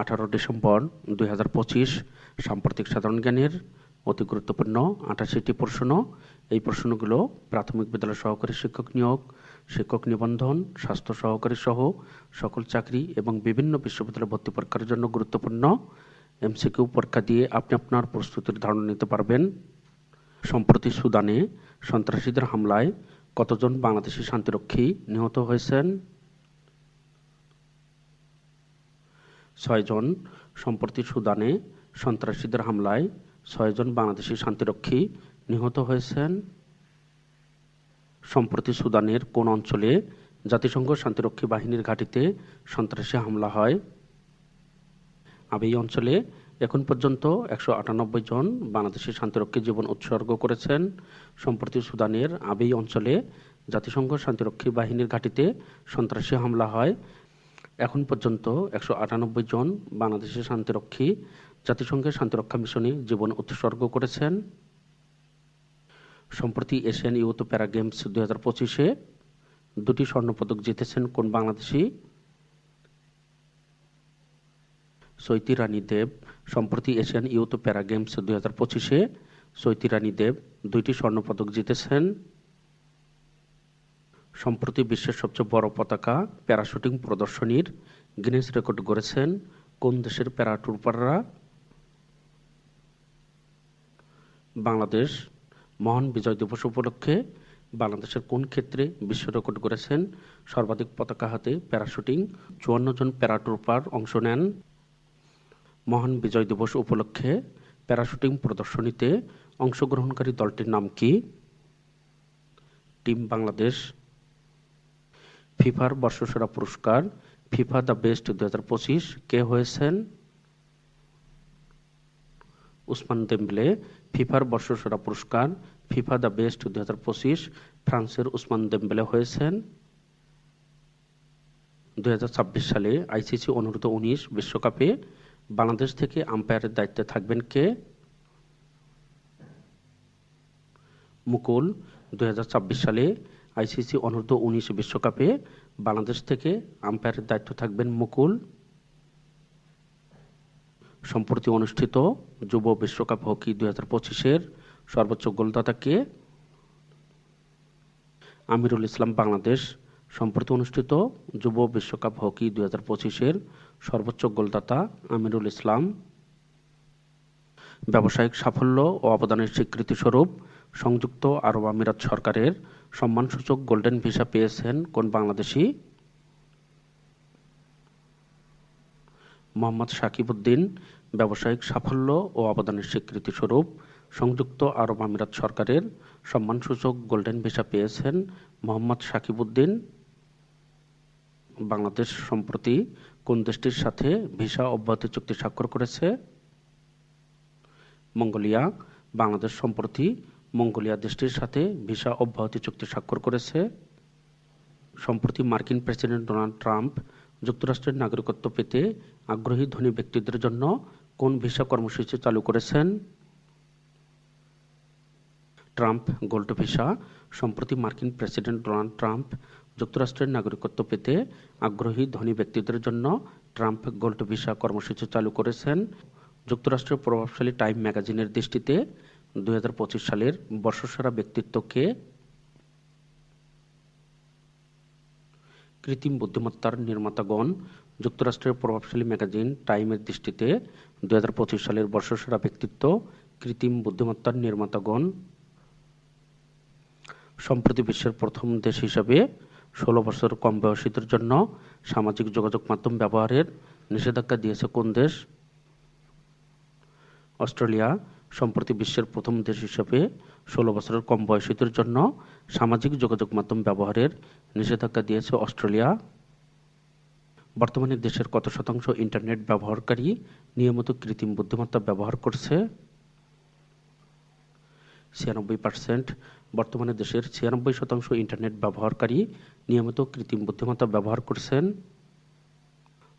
আঠারো ডিসেম্বর দুই হাজার পঁচিশ, সাম্প্রতিক সাধারণ জ্ঞানের অতি গুরুত্বপূর্ণ আঠাশিটি প্রশ্ন। এই প্রশ্নগুলো প্রাথমিক বিদ্যালয় সহকারী শিক্ষক নিয়োগ, শিক্ষক নিবন্ধন, স্বাস্থ্য সহকারী সহ সকল চাকরি এবং বিভিন্ন বিশ্ববিদ্যালয় ভর্তি পরীক্ষার জন্য গুরুত্বপূর্ণ। এমসিকিউ পরীক্ষা দিয়ে আপনি আপনার প্রস্তুতির ধারণা নিতে পারবেন। সম্প্রতি সুদানে সন্ত্রাসীদের হামলায় কতজন বাংলাদেশি শান্তিরক্ষী নিহত হয়েছেন? ছয়জন সম্প্রতি সুদানে সন্ত্রাসীদের হামলায় ছয়জন বাংলাদেশি শান্তিরক্ষী নিহত হয়েছেন। সম্প্রতি সুদানের কোন অঞ্চলে জাতিসংঘ শান্তিরক্ষী বাহিনীর ঘাঁটিতে সন্ত্রাসী হামলা হয়? আবেই অঞ্চলে এখন পর্যন্ত একশো আটানব্বই জন বাংলাদেশি শান্তিরক্ষী জীবন উৎসর্গ করেছেন। সম্প্রতি সুদানের আবেই অঞ্চলে জাতিসংঘ শান্তিরক্ষী বাহিনীর ঘাঁটিতে সন্ত্রাসী হামলা হয়। এখন পর্যন্ত একশো আটানব্বই জন বাংলাদেশের শান্তিরক্ষী, জাতিসংঘের শান্তিরক্ষা মিশনে জীবন উৎসর্গ করেছেন। সম্প্রতি এশিয়ান ইউথ প্যারা গেমস দুই হাজার পঁচিশে দুটি স্বর্ণপদক জিতেছেন কোন বাংলাদেশি? সৈতি রানী দেব। সম্প্রতি এশিয়ান ইউথ প্যারা গেমস দুই হাজার পঁচিশে সৈতি রানী দেব দুইটি স্বর্ণপদক জিতেছেন। সম্প্রতি বিশ্বের সবচেয়ে বড় পতাকা প্যারাশুটিং প্রদর্শনীর গিনেস রেকর্ড গড়েছেন কোন দেশের প্যারাটুরপাররা বাংলাদেশ মহান বিজয় দিবস উপলক্ষে বাংলাদেশের কোন ক্ষেত্রে বিশ্ব রেকর্ড করেছেন সর্বাধিক পতাকা হাতে প্যারাশুটিং চুয়ান্ন জন প্যারাট্রুপার অংশ নেন। মহান বিজয় দিবস উপলক্ষে প্যারাশুটিং প্রদর্শনীতে অংশগ্রহণকারী দলটির নাম কি? টিম বাংলাদেশ ফিফার বর্ষসেরা পুরস্কার, ফিফা দ্য বেস্ট দু হাজার পঁচিশ, কে হয়েছেন? উসমান দেম্বলে, ফিফার বর্ষসেরা পুরস্কার, ফিফা দ্য বেস্ট দু হাজার পঁচিশ, ফ্রান্সের উসমান দেম্বেলে হয়েছেন। দু হাজার ছাব্বিশ সালে আইসিসি অনূর্ধ্ব উনিশ বিশ্বকাপে বাংলাদেশ থেকে আম্পায়ারের দায়িত্বে থাকবেন কে? মুকুল। দু হাজার ছাব্বিশ সালে আইসিসি অনূর্ধ্ব উনিশ বিশ্বকাপে বাংলাদেশ থেকে আম্পায়ারের দায়িত্ব থাকবেন মুকুল। সম্প্রতি অনুষ্ঠিত যুব বিশ্বকাপ হকি দুই হাজার পঁচিশের সর্বোচ্চ গোলদাতাকে আমিরুল ইসলাম বাংলাদেশ সম্প্রতি অনুষ্ঠিত যুব বিশ্বকাপ হকি দুই হাজার পঁচিশের সর্বোচ্চ গোলদাতা আমিরুল ইসলাম। ব্যবসায়িক সাফল্য ও অবদানের স্বীকৃতিস্বরূপ সংযুক্ত আরব আমিরাত সরকারের সম্মানসূচক গোল্ডেন ভিসা পেয়েছেন কোন বাংলাদেশি? মোহাম্মদ সাকিবউদ্দিন, ব্যবসায়িক সাফল্য ও অবদানের স্বীকৃতিস্বরূপ সংযুক্ত আরব আমিরাত সরকারের সম্মানসূচক গোল্ডেন ভিসা পেয়েছেন মোহাম্মদ সাকিবউদ্দিন। বাংলাদেশ সম্প্রতি কোন দেশটির সাথে ভিসা অব্যাহতি চুক্তি স্বাক্ষর করেছে? মঙ্গোলিয়া, বাংলাদেশ সম্প্রতি মঙ্গোলিয়া দেশটির সাথে ভিসা অব্যাহতি চুক্তি স্বাক্ষর করেছে। সম্প্রতি মার্কিন প্রেসিডেন্ট ডোনাল্ড ট্রাম্প যুক্তরাষ্ট্রের নাগরিকত্ব পেতে আগ্রহী ধনী ব্যক্তিদের জন্য কোন ভিসা কর্মসূচি চালু করেছেন? Trump gold visa. সম্প্রতি মার্কিন প্রেসিডেন্ট ডোনাল্ড ট্রাম্প যুক্তরাষ্ট্রের নাগরিকত্ব পেতে আগ্রহী ধনী ব্যক্তিদের জন্য ট্রাম্প গোল্ড ভিসা কর্মসূচি চালু করেছেন। যুক্তরাষ্ট্রের প্রভাবশালী টাইম ম্যাগাজিনের দৃষ্টিতে দুই হাজার পঁচিশ সালের বর্ষসেরা ব্যক্তিত্বকে কৃত্রিম বুদ্ধিমত্তার নির্মাতাগণ, যুক্তরাষ্ট্রের প্রভাবশালী ম্যাগাজিন টাইমের দৃষ্টিতে দুই হাজার পঁচিশ সালের বর্ষসেরা ব্যক্তিত্ব, কৃত্রিম বুদ্ধিমত্তার নির্মাতাগণ সম্প্রতি বিশ্বের প্রথম দেশ হিসাবে ষোলো বছর কম বয়সীদের জন্য সামাজিক যোগাযোগ মাধ্যম ব্যবহারের নিষেধাজ্ঞা দিয়েছে কোন দেশ? অস্ট্রেলিয়া। সম্প্রতি বিশ্বের প্রথম দেশ হিসেবে ষোলো বছরের কম বয়সীদের জন্য সামাজিক যোগাযোগ মাধ্যম ব্যবহারের নিষেধাজ্ঞা দিয়েছে অস্ট্রেলিয়া। বর্তমানে দেশের কত শতাংশ ইন্টারনেট ব্যবহারকারী নিয়মিত কৃত্রিম বুদ্ধিমত্তা ব্যবহার করছে? ছিয়ানব্বই পার্সেন্ট বর্তমানে দেশের ছিয়ানব্বই শতাংশ ইন্টারনেট ব্যবহারকারী নিয়মিত কৃত্রিম বুদ্ধিমত্তা ব্যবহার করছেন।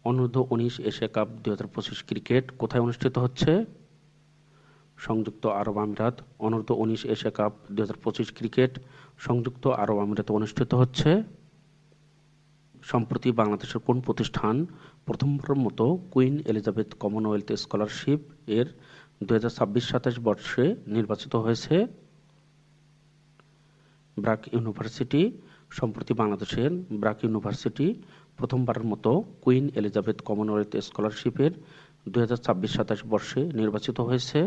অনূর্ধ্ব উনিশ এশিয়া কাপ দুই হাজার পঁচিশ ক্রিকেট কোথায় অনুষ্ঠিত হচ্ছে? সংযুক্ত আরব আমিরাত, অনূর্ধ্ব উনিশ এশিয়া কাপ দু পঁচিশ ক্রিকেট সংযুক্ত আরব আমিরাতে অনুষ্ঠিত হচ্ছে। সম্প্রতি বাংলাদেশের কোন প্রতিষ্ঠান প্রথমবারের মতো কুইন এলিজাবেথ কমনওয়েলথ স্কলারশিপ এর দু হাজার ছাব্বিশ সাতাশ বর্ষে নির্বাচিত হয়েছে? ব্রাক ইউনিভার্সিটি, সম্প্রতি বাংলাদেশের ব্রাক ইউনিভার্সিটি প্রথমবারের মতো কুইন এলিজাবেথ কমনওয়েলথ স্কলারশিপের দু হাজার ছাব্বিশ সাতাশ বর্ষে নির্বাচিত হয়েছে।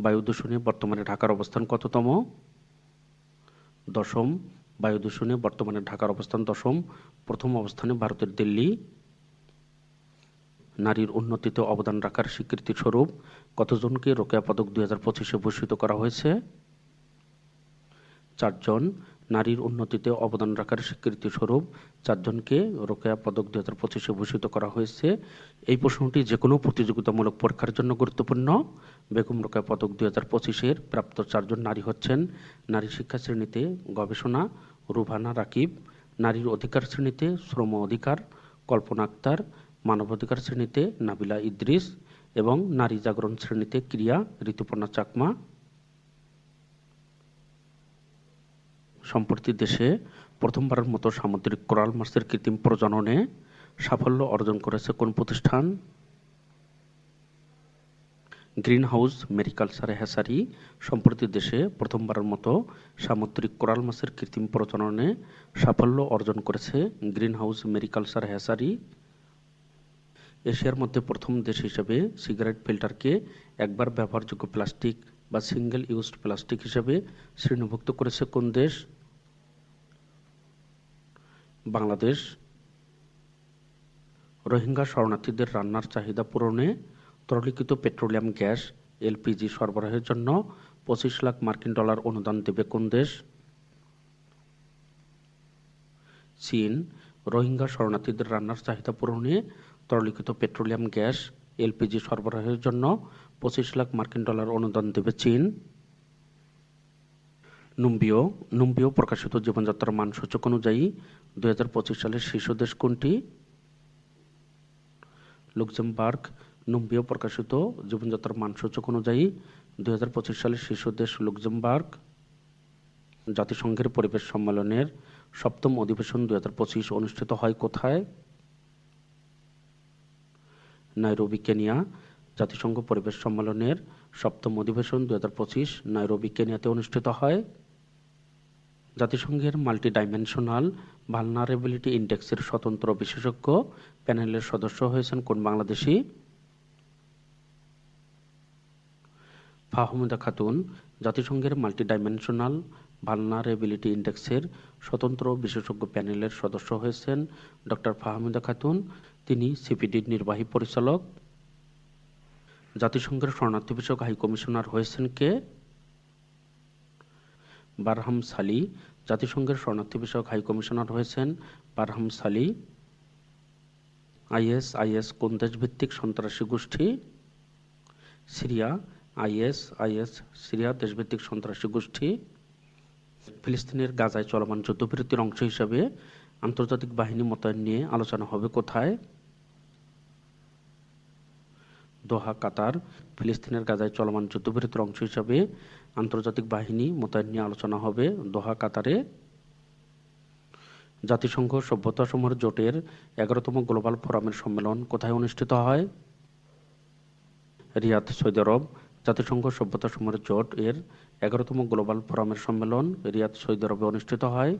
বায়ু দূষণে বর্তমানে ঢাকার অবস্থান কততম? দশম, বায়ু দূষণে বর্তমানে ঢাকার অবস্থান দশম, প্রথম অবস্থানে ভারতের দিল্লি। নারীর উন্নতিতে অবদান রাখার স্বীকৃতি স্বরূপ কতজনকে রোকেয়া পদক দুই হাজার পঁচিশে ভূষিত করা হয়েছে? চারজন নারীর উন্নতিতে অবদান রাখার স্বীকৃতি স্বরূপ চারজনকে রোকেয়া পদক দুই হাজার পঁচিশে ভূষিত করা হয়েছে। এই প্রশ্নটি যে কোনো প্রতিযোগিতামূলক পরীক্ষার জন্য গুরুত্বপূর্ণ। বেগম রোকেয়া পদক দুই হাজার পঁচিশের প্রাপ্ত চারজন নারী হচ্ছেন নারী শিক্ষা শ্রেণীতে গবেষণা রুভানা রাকিব, নারীর অধিকার শ্রেণীতে শ্রম অধিকার, কল্পনা আক্তার, মানবাধিকার শ্রেণীতে নাবিলা ইদ্রিস এবং নারী জাগরণ শ্রেণীতে ক্রিয়া, ঋতুপর্ণা চাকমা। সম্প্রতি দেশে প্রথমবারের মতো সামুদ্রিক কোরাল মাছের কৃত্রিম প্রজননে সাফল্য অর্জন করেছে কোন প্রতিষ্ঠান? গ্রিন হাউস মেরিকালচার হ্যাসারি সম্প্রতি দেশে প্রথমবারের মতো সামুদ্রিক কোরাল মাছের কৃত্রিম প্রজননে সাফল্য অর্জন করেছে গ্রিন হাউস মেরিকালচার হ্যাসারি। এশিয়ার মধ্যে প্রথম দেশ হিসেবে সিগারেট ফিল্টারকে একবার ব্যবহারযোগ্য প্লাস্টিক বা সিঙ্গেল ইউজড প্লাস্টিক হিসেবে শ্রেণীভুক্ত করেছে কোন দেশ? বাংলাদেশ রোহিঙ্গা শরণার্থীদের রান্নার চাহিদা পূরণে তরলীকৃত পেট্রোলিয়াম গ্যাস, এলপিজি সরবরাহের জন্য পঁচিশ লাখ মার্কিন ডলার অনুদান দেবে কোন দেশ? চীন, রোহিঙ্গা শরণার্থীদের রান্নার চাহিদা পূরণে তরলীকৃত পেট্রোলিয়াম গ্যাস, এলপিজি সরবরাহের জন্য পঁচিশ লাখ মার্কিন ডলার অনুদান দেবে চীন। নুম্বিও নুম্বিও প্রকাশিত জীবনযাত্রার মান সূচক অনুযায়ী দুই হাজার পঁচিশ সালের শীর্ষ দেশ কোনটি? লুক্সেমবার্গ নুম্বিও প্রকাশিত জীবনযাত্রার মানসূচক অনুযায়ী দুই হাজার পঁচিশ সালের শীর্ষ দেশ লুক্সেমবার্গ। জাতিসংঘের পরিবেশ সম্মেলনের সপ্তম অধিবেশন দুই হাজার পঁচিশ অনুষ্ঠিত হয় কোথায়? Nairobi, Kenya. জাতিসংঘ পরিবেশ সম্মেলনের সপ্তম অধিবেশন দুই হাজার পঁচিশ নাইরোবি, কেনিয়াতে অনুষ্ঠিত হয়। জাতিসংঘের মাল্টি ডাইমেনশনাল ভালনারেবিলিটি ইন্ডেক্সের স্বতন্ত্র বিশেষজ্ঞ প্যানেলের সদস্য হয়েছেন কোন বাংলাদেশি? ফাহমিদা খাতুন, জাতিসংঘের মাল্টি ডাইমেনশনাল ভালনারেবিলিটি ইন্ডেক্সের স্বতন্ত্র বিশেষজ্ঞ প্যানেলের সদস্য হয়েছেন ডক্টর ফাহমিদা খাতুন। তিনি সিপিডির নির্বাহী পরিচালক। জাতিসংঘের শরণার্থী বিষয়ক হাই কমিশনার হয়েছেন কে? বারহাম সালি, জাতিসংঘের শরণার্থী বিষয়ক হাই কমিশনার হয়েছেন বারহাম সালি, আইএস আইএস কোন দেশ ভিত্তিক সন্ত্রাসী গোষ্ঠী? সিরিয়া, আইএস আইএস সিরিয়া দেশভিত্তিক সন্ত্রাসী গোষ্ঠী। ফিলিস্তিনের গাজায় চলমান যুদ্ধবিরতির অংশ হিসাবে আন্তর্জাতিক বাহিনী মোতায়েন নিয়ে আলোচনা হবে কোথায়? দোহা, কাতার। ফিলিস্তিনের গাজায় চলমান যুদ্ধবিরতির অংশ হিসাবে আন্তর্জাতিক বাহিনী মোতায়েন নিয়ে আলোচনা হবে দোহা, কাতারে। জাতিসংঘ সভ্যতা সমূহের জোটের এগারোতম গ্লোবাল ফোরামের সম্মেলন কোথায় অনুষ্ঠিত হয়? রিয়াদ, সৌদি আরব। জাতিসংঘ সভ্যতা সমূহের জোট এর এগারোতম গ্লোবাল ফোরামের সম্মেলন রিয়াদ, সৌদি আরবে অনুষ্ঠিত হয়।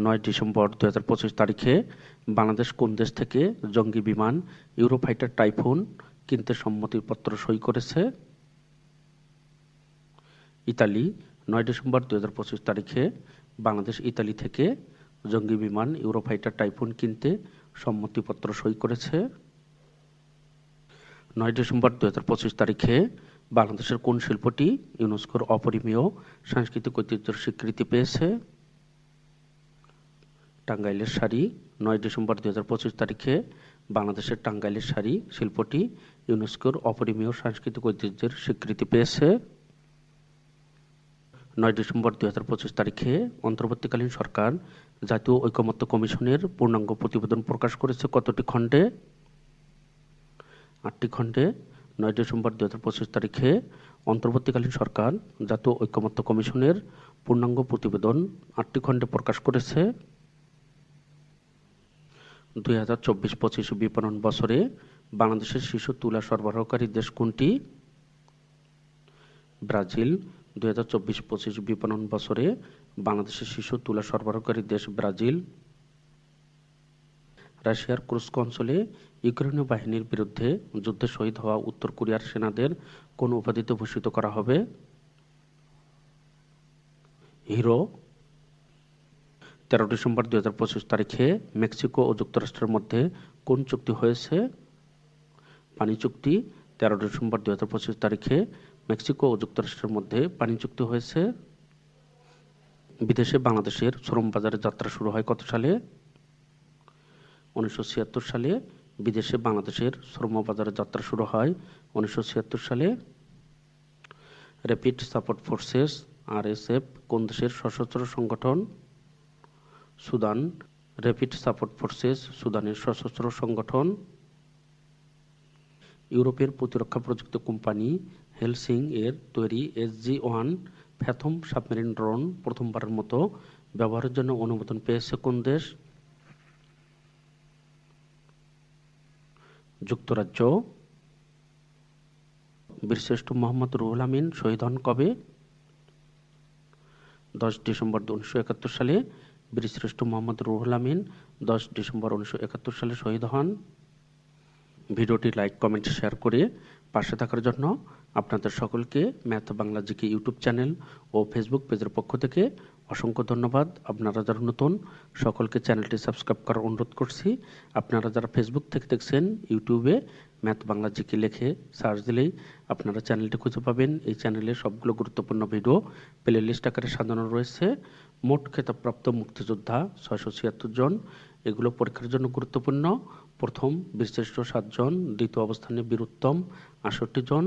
নয় ডিসেম্বর দু হাজার পঁচিশ তারিখে বাংলাদেশ কোন দেশ থেকে জঙ্গি বিমান ইউরোফাইটার টাইফুন কিনতে সম্মতিপত্র সই করেছে? ইতালি, নয় ডিসেম্বর দু হাজার পঁচিশ তারিখে বাংলাদেশ, ইতালি থেকে জঙ্গি বিমান ইউরোফাইটার টাইফুন কিনতে সম্মতিপত্র সই করেছে। নয় ডিসেম্বর দু হাজার পঁচিশ তারিখে বাংলাদেশের কোন শিল্পটি ইউনেস্কোর অপরিমীয় সাংস্কৃতিক ঐতিহ্যের স্বীকৃতি পেয়েছে? টাঙ্গাইলের শাড়ি, নয় ডিসেম্বর দু হাজার পঁচিশ তারিখে বাংলাদেশের টাঙ্গাইলের শাড়ি শিল্পটি ইউনেস্কোর অপরিমীয় সাংস্কৃতিক ঐতিহ্যের স্বীকৃতি পেয়েছে। নয় ডিসেম্বর দুই হাজার পঁচিশ তারিখে অন্তর্বর্তীকালীন সরকার জাতীয় ঐকমত্য কমিশনের পূর্ণাঙ্গ প্রতিবেদন প্রকাশ করেছে। কতটি খণ্ডে? আটটি খণ্ডে। নয় ডিসেম্বর দু হাজার পঁচিশ তারিখে অন্তর্বর্তীকালীন সরকার জাতীয় ঐকমত্য কমিশনের পূর্ণাঙ্গ প্রতিবেদন আটটি খণ্ডে প্রকাশ করেছে। দুই হাজার চব্বিশ পঁচিশ বিপণন বছরে বাংলাদেশের শিশু তুলা সরবরাহকারী দেশ কোনটি? ব্রাজিল। দুই হাজার চব্বিশ পঁচিশ বিপণন বছরে বাংলাদেশের শিশু তুলা সরবরাহকারী দেশ ব্রাজিল। রাশিয়ার ক্রুস্ক অঞ্চলে ইউক্রেনীয় বাহিনীর বিরুদ্ধে যুদ্ধে শহীদ হওয়া উত্তর কোরিয়ার সেনাদের কোন উপাধিতে ভূষিত করা হবে? হিরো, তেরো ডিসেম্বর দুই হাজার পঁচিশ তারিখে মেক্সিকো ও যুক্তরাষ্ট্রের মধ্যে কোন চুক্তি হয়েছে? পানি চুক্তি, তেরো ডিসেম্বর দুই হাজার পঁচিশ তারিখে মেক্সিকো ও যুক্তরাষ্ট্রের মধ্যে পানি চুক্তি হয়েছে। বিদেশে বাংলাদেশের শ্রম বাজারে যাত্রা শুরু হয় কত সালে? উনিশশো ছিয়াত্তর সালে বিদেশে বাংলাদেশের শ্রম বাজারে যাত্রা শুরু হয় উনিশশো ছিয়াত্তর সালে। র্যাপিড সাপোর্ট ফোর্সেস আরএসএফ কোন দেশের সশস্ত্র সংগঠন? সুদান। র্যাপিড সাপোর্ট ফোর্সেস সুদানের সশস্ত্র সংগঠন। ইউরোপের প্রতিরক্ষা প্রযুক্তি কোম্পানি হেলসিং এর তৈরি SG one fathom submarine drone প্রথমবারের মতো ব্যবহারের জন্য অনুমোদন পেয়েছে কোন দেশ? যুক্তরাজ্য। বীরশ্রেষ্ঠ মোহাম্মদ রুহুল আমিন শহীদ হন কবে? দশ ডিসেম্বর উনিশশো একাত্তর সালে বীরশ্রেষ্ঠ মোহাম্মদ রুহুল আমিন দশ ডিসেম্বর উনিশশো একাত্তর সালে শহীদ হন। ভিডিওটি লাইক, কমেন্ট, শেয়ার করে পাশে থাকার জন্য আপনাদের সকলকে math Bangla GK YouTube channel ও ফেসবুক পেজের পক্ষ থেকে অসংখ্য ধন্যবাদ। আপনারা যারা নতুন, সকলকে চ্যানেলটি সাবস্ক্রাইব করার অনুরোধ করছি। আপনারা যারা ফেসবুক থেকে দেখছেন, ইউটিউবে ম্যাথ বাংলা জিকে লিখে সার্চ দিলেই আপনারা চ্যানেলটি খুঁজে পাবেন। এই চ্যানেলে সবগুলো গুরুত্বপূর্ণ ভিডিও প্লে লিস্ট আকারে সাজানো রয়েছে। মোট খেতাবপ্রাপ্ত মুক্তিযোদ্ধা ছয়শো ছিয়াত্তর জন। এগুলো পরীক্ষার জন্য গুরুত্বপূর্ণ। প্রথম বীরশ্রেষ্ঠ সাতজন। দ্বিতীয় অবস্থানে বীরুত্তম আষট্টি জন।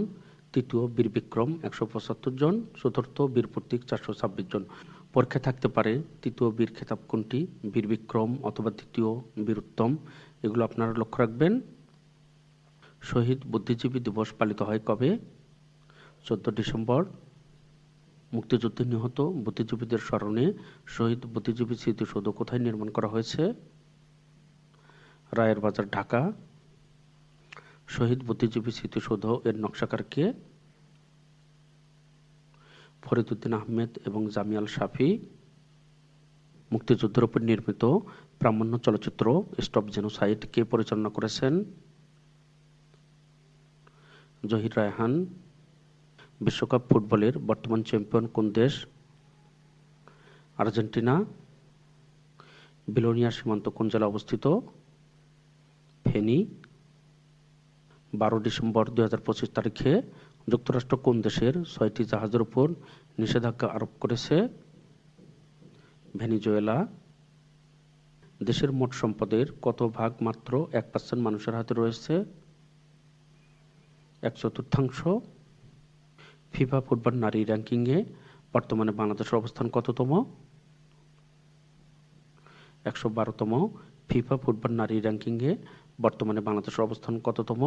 তৃতীয় বীর বিক্রম, একশো পঁচাত্তর জন। চতুর্থ বীর প্রতীক, চারশো ছাব্বিশ জন। পরীক্ষা থাকতে পারে তৃতীয় বীর খেতাব কোনটি? বীর বিক্রম অথবা তৃতীয় বীরুত্তম এগুলো আপনারা লক্ষ্য রাখবেন। শহীদ বুদ্ধিজীবী দিবস পালিত হয় কবে? চোদ্দ ডিসেম্বর। মুক্তিযুদ্ধে নিহত বুদ্ধিজীবীদের স্মরণে শহীদ বুদ্ধিজীবী স্মৃতিসৌধ কোথায় নির্মাণ করা হয়েছে? রায়ের বাজার, ঢাকা। শহীদ বুদ্ধিজীবী স্মৃতিসৌধ এর নকশাকার কে? ফরিদুদ্দিন আহমেদ এবং জামিয়াল শাফি। মুক্তিযুদ্ধের উপর নির্মিত প্রামাণ্য চলচ্চিত্র স্টপ জেনোসাইড কে পরিচালনা করেছেন? জহির রায়হান। বিশ্বকাপ ফুটবলের বর্তমান চ্যাম্পিয়ন কোন দেশ? আর্জেন্টিনা। বিলোনিয়া সীমান্ত কোন জেলা অবস্থিত? ফেনী। বারো ডিসেম্বর দুই হাজার পঁচিশ তারিখে যুক্তরাষ্ট্র কোন দেশের ছয়টি জাহাজের উপর নিষেধাজ্ঞা আরোপ করেছে? ভেনিজুয়েলা। দেশের মোট সম্পদের কত ভাগ মাত্র এক পার্সেন্ট মানুষের হাতে রয়েছে? এক চতুর্থাংশ ফিফা ফুটবল নারী র্যাঙ্কিংয়ে বর্তমানে বাংলাদেশের অবস্থান কততম? একশো বারোতম। ফিফা ফুটবল নারী র্যাঙ্কিংয়ে বর্তমানে বাংলাদেশের অবস্থান কততম?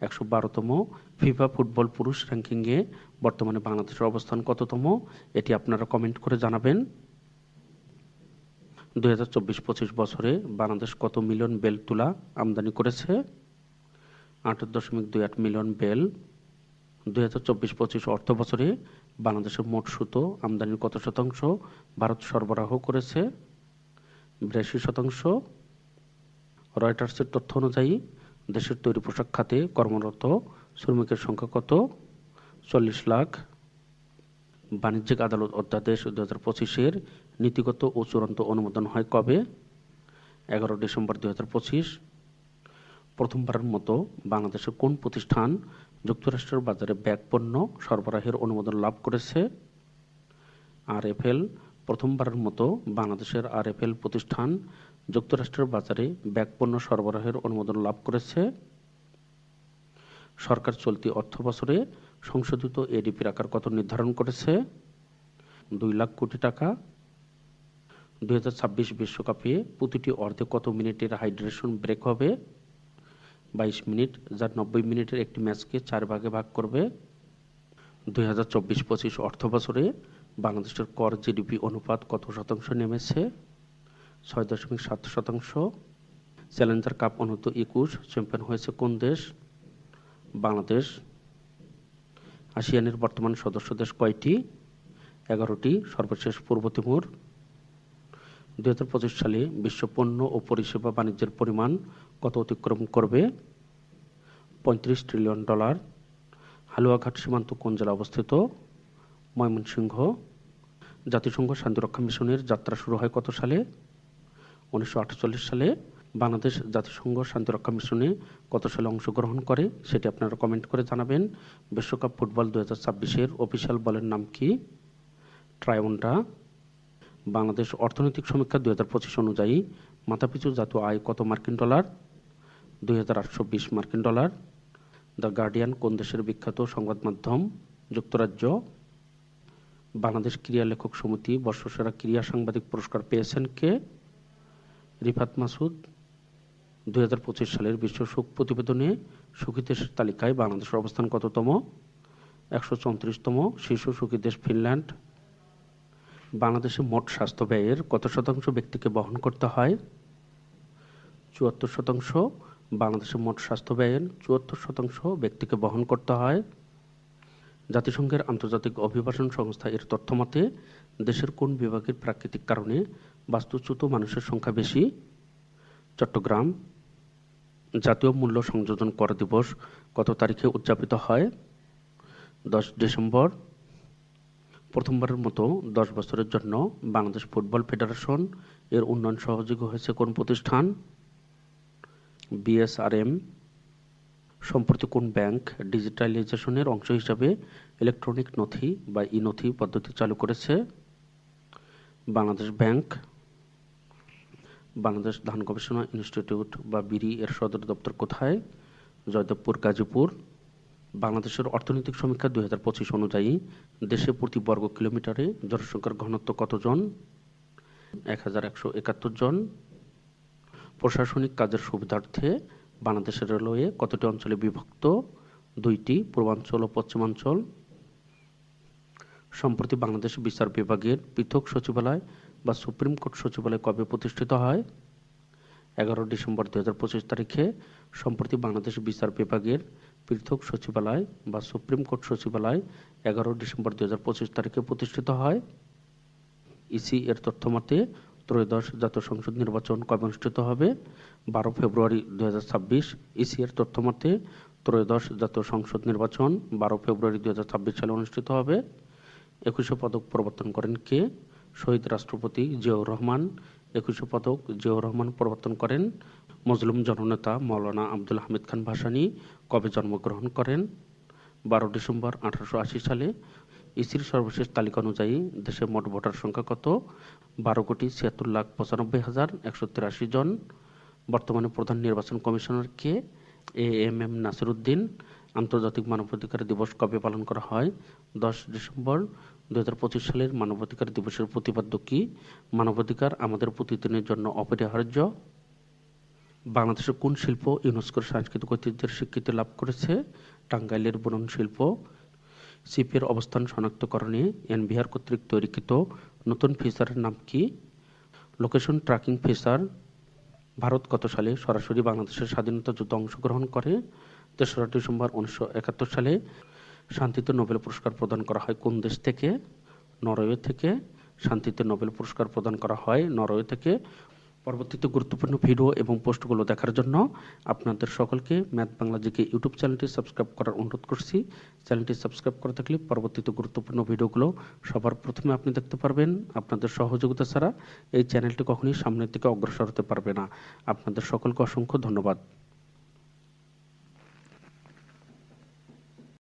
একশো বারোতম। ফিফা ফুটবল পুরুষ র্যাঙ্কিংয়ে বর্তমানে বাংলাদেশের অবস্থান কততম? এটি আপনারা কমেন্ট করে জানাবেন। দুই হাজার চব্বিশ পঁচিশ বছরে বাংলাদেশ কত মিলিয়ন বেল তুলা আমদানি করেছে? আট দশমিক দুই আট মিলিয়ন বেল। দুই হাজার চব্বিশ পঁচিশ অর্থ বছরে বাংলাদেশের মোট সুতো আমদানির কত শতাংশ ভারত সরবরাহ করেছে? বিরাশি শতাংশ। রয়টার্সের তথ্য অনুযায়ী, দেশের তৈরি পোশাক খাতে কর্মরত শ্রমিকের সংখ্যা কত? চল্লিশ লাখ। বাণিজ্যিক আদালত অধ্যাদেশ দু হাজার পঁচিশের নীতিগত ও চূড়ান্ত অনুমোদন হয় কবে? এগারো ডিসেম্বর দু হাজার পঁচিশ। প্রথমবারের মতো বাংলাদেশের কোন প্রতিষ্ঠান যুক্তরাষ্ট্রের বাজারে ব্যাগ পণ্য সরবরাহের অনুমোদন লাভ করেছে? আরএফএল প্রথমবারের মতো বাংলাদেশের আর এফ এল প্রতিষ্ঠান যুক্তরাষ্ট্রের বাজারে ব্যাগ পণ্য সরবরাহের অনুমোদন লাভ করেছে। সরকার চলতি অর্থ বছরে সংশোধিত এডিপির আকার কত নির্ধারণ করেছে। দুই লাখ কোটি টাকা। দুই হাজার ছাব্বিশ বিশ্বকাপে প্রতিটি অর্ধে কত মিনিটের হাইড্রেশন ব্রেক হবে? বাইশ মিনিট যার নব্বই মিনিটের একটি ম্যাচকে চার ভাগে ভাগ করবে। দুই হাজার চব্বিশ পঁচিশ অর্থ বছরে বাংলাদেশের কর জিডিপি অনুপাত কত শতাংশ নেমেছে? ছয় দশমিক সাত শতাংশ। চ্যালেঞ্জার কাপ অনূর্ধ্ব একুশ, চ্যাম্পিয়ন হয়েছে কোন দেশ? বাংলাদেশ। আসিয়ানের বর্তমান সদস্য দেশ কয়টি? এগারোটি, সর্বশেষ পূর্ব তিমুর। দু হাজার পঁচিশ সালে বিশ্ব পণ্য ও পরিষেবা বাণিজ্যের পরিমাণ কত অতিক্রম করবে? পঁয়ত্রিশ ট্রিলিয়ন ডলার। হালুয়াঘাট সীমান্ত কোন জেলা অবস্থিত? ময়মনসিংহ। জাতিসংঘ শান্তিরক্ষা মিশনের যাত্রা শুরু হয় কত সালে? উনিশশো আটচল্লিশ সালে বাংলাদেশ জাতিসংঘ শান্তিরক্ষা মিশনে কত সালে অংশগ্রহণ করে সেটি আপনারা কমেন্ট করে জানাবেন। বিশ্বকাপ ফুটবল দু হাজার ছাব্বিশের অফিসিয়াল বলের নাম কি? ট্রায়নটা বাংলাদেশ অর্থনৈতিক সমীক্ষা দুই হাজার পঁচিশ অনুযায়ী মাথাপিছু জাতীয় আয় কত মার্কিন ডলার? দুই হাজার আটশো বিশ মার্কিন ডলার। দ্য গার্ডিয়ান কোন দেশের বিখ্যাত সংবাদ মাধ্যম? যুক্তরাজ্য। বাংলাদেশ ক্রীড়া লেখক সমিতি বর্ষসেরা ক্রীড়া সাংবাদিক পুরস্কার পেয়েছেন কে? রিফাত মাসুদ দুই হাজার পঁচিশ সালের বিশ্ব সুখ প্রতিবেদনে সুখী দেশের তালিকায় বাংলাদেশের অবস্থান কততম? একশো চৌত্রিশতম শীর্ষ সুখী দেশ ফিনল্যান্ড। বাংলাদেশে মোট স্বাস্থ্য ব্যয়ের কত শতাংশ ব্যক্তিকে বহন করতে হয়? চুয়াত্তর শতাংশ। বাংলাদেশের মোট স্বাস্থ্য ব্যয়ের চুয়াত্তর শতাংশ ব্যক্তিকে বহন করতে হয়। জাতিসংঘের আন্তর্জাতিক অভিবাসন সংস্থা এর তথ্য মতে দেশের কোন বিভাগের প্রাকৃতিক কারণে বাস্তুচ্যুত মানুষের সংখ্যা বেশি? চট্টগ্রাম। জাতীয় মূল্য সংযোজন কর দিবস কত তারিখে উদযাপিত হয়? দশ ডিসেম্বর। প্রথমবারের মতো দশ বছরের জন্য বাংলাদেশ ফুটবল ফেডারেশন এর উন্নয়ন সহযোগী হয়েছে কোন প্রতিষ্ঠান? বিএসআরএম সম্প্রতি কোন ব্যাংক ডিজিটালাইজেশনের অংশ হিসাবে ইলেকট্রনিক নথি বা ই নথি পদ্ধতি চালু করেছে? বাংলাদেশ ব্যাংক, বাংলাদেশ ধান গবেষণা ইনস্টিটিউট বা বিরি এর সদর দপ্তর কোথায়? জয়দেবপুর, গাজীপুর। বাংলাদেশের অর্থনৈতিক সমীক্ষা দুই হাজার পঁচিশ অনুযায়ী দেশে প্রতি বর্গ কিলোমিটারে জনসংখ্যার ঘনত্ব কতজন? এক হাজার একশো একাত্তর জন। প্রশাসনিক কাজের সুবিধার্থে বাংলাদেশের রেলওয়ে কতটি অঞ্চলে বিভক্ত? দুইটি, পূর্বাঞ্চল ও পশ্চিমাঞ্চল। সম্প্রতি বাংলাদেশ বিচার বিভাগের পৃথক সচিবালয় বা সুপ্রিম কোর্ট সচিবালয় কবে প্রতিষ্ঠিত হয়? এগারো ডিসেম্বর দু হাজার পঁচিশ তারিখে সম্প্রতি বাংলাদেশ বিচার বিভাগের পৃথক সচিবালয় বা সুপ্রিম কোর্ট সচিবালয় এগারো ডিসেম্বর দু হাজার পঁচিশ তারিখে প্রতিষ্ঠিত হয়। ইসি এর তথ্য মতে ত্রয়োদশ জাতীয় সংসদ নির্বাচন কবে অনুষ্ঠিত হবে? বারো ফেব্রুয়ারি দু হাজার ছাব্বিশ ইসি এর তথ্য মতে ত্রয়োদশ জাতীয় সংসদ নির্বাচন বারো ফেব্রুয়ারি দু হাজার ছাব্বিশ সালে অনুষ্ঠিত হবে। একুশে পদক প্রবর্তন করেন কে? শহীদ রাষ্ট্রপতি জিয়াউর রহমান। একুশে পদক জিয়াউর রহমান প্রবর্তন করেন মজলুম জননেতা মৌলানা আব্দুল হামিদ খান ভাসানী। কবে জন্মগ্রহণ করেন? বারো ডিসেম্বর আঠারোশো আশি সালে ইসির সর্বশেষ তালিকা অনুযায়ী দেশে মোট ভোটার সংখ্যা কত? বারো কোটি ছিয়াত্তর লাখ পঁচানব্বই হাজার একশো তিরাশি জন। বর্তমানে প্রধান নির্বাচন commissioner K? A M M Nasiruddin. আন্তর্জাতিক মানবাধিকার দিবস কবে পালন করা হয়? দশ ডিসেম্বর দু হাজার পঁচিশ সালের মানবাধিকার দিবসের প্রতিপাদ্য কি? মানবাধিকার আমাদের প্রতিদিনের জন্য অপরিহার্য। বাংলাদেশের কোন শিল্প ইউনেস্কোর সাংস্কৃতিক ঐতিহ্যের স্বীকৃতি লাভ করেছে? টাঙ্গাইলের বুনন শিল্প। সিপের অবস্থান শনাক্তকরণে এনবিআর কর্তৃক তৈরিকৃত নতুন ফিচারের নাম কি? লোকেশন ট্র্যাকিং ফিচার ভারত কত সালে সরাসরি বাংলাদেশের স্বাধীনতা যুদ্ধে অংশগ্রহণ করে? তেসরা ডিসেম্বর উনিশশো একাত্তর সালে শান্তিতে নোবেল পুরস্কার প্রদান করা হয় কোন দেশ থেকে? নরওয়ে থেকে। শান্তিতে নোবেল পুরস্কার প্রদান করা হয় নরওয়ে থেকে। পরবর্তীতে গুরুত্বপূর্ণ ভিডিও এবং পোস্টগুলো দেখার জন্য আপনাদের সকলকে ম্যাথ বাংলা জিকে ইউটিউব চ্যানেলটি সাবস্ক্রাইব করার অনুরোধ করছি। চ্যানেলটি সাবস্ক্রাইব করে থাকলে পরবর্তীতে গুরুত্বপূর্ণ ভিডিওগুলো সবার প্রথমে আপনি দেখতে পারবেন। আপনাদের সহযোগিতা ছাড়া এই চ্যানেলটি কখনোই সামনের দিকে অগ্রসর হতে পারবে না। আপনাদের সকলকে অসংখ্য ধন্যবাদ।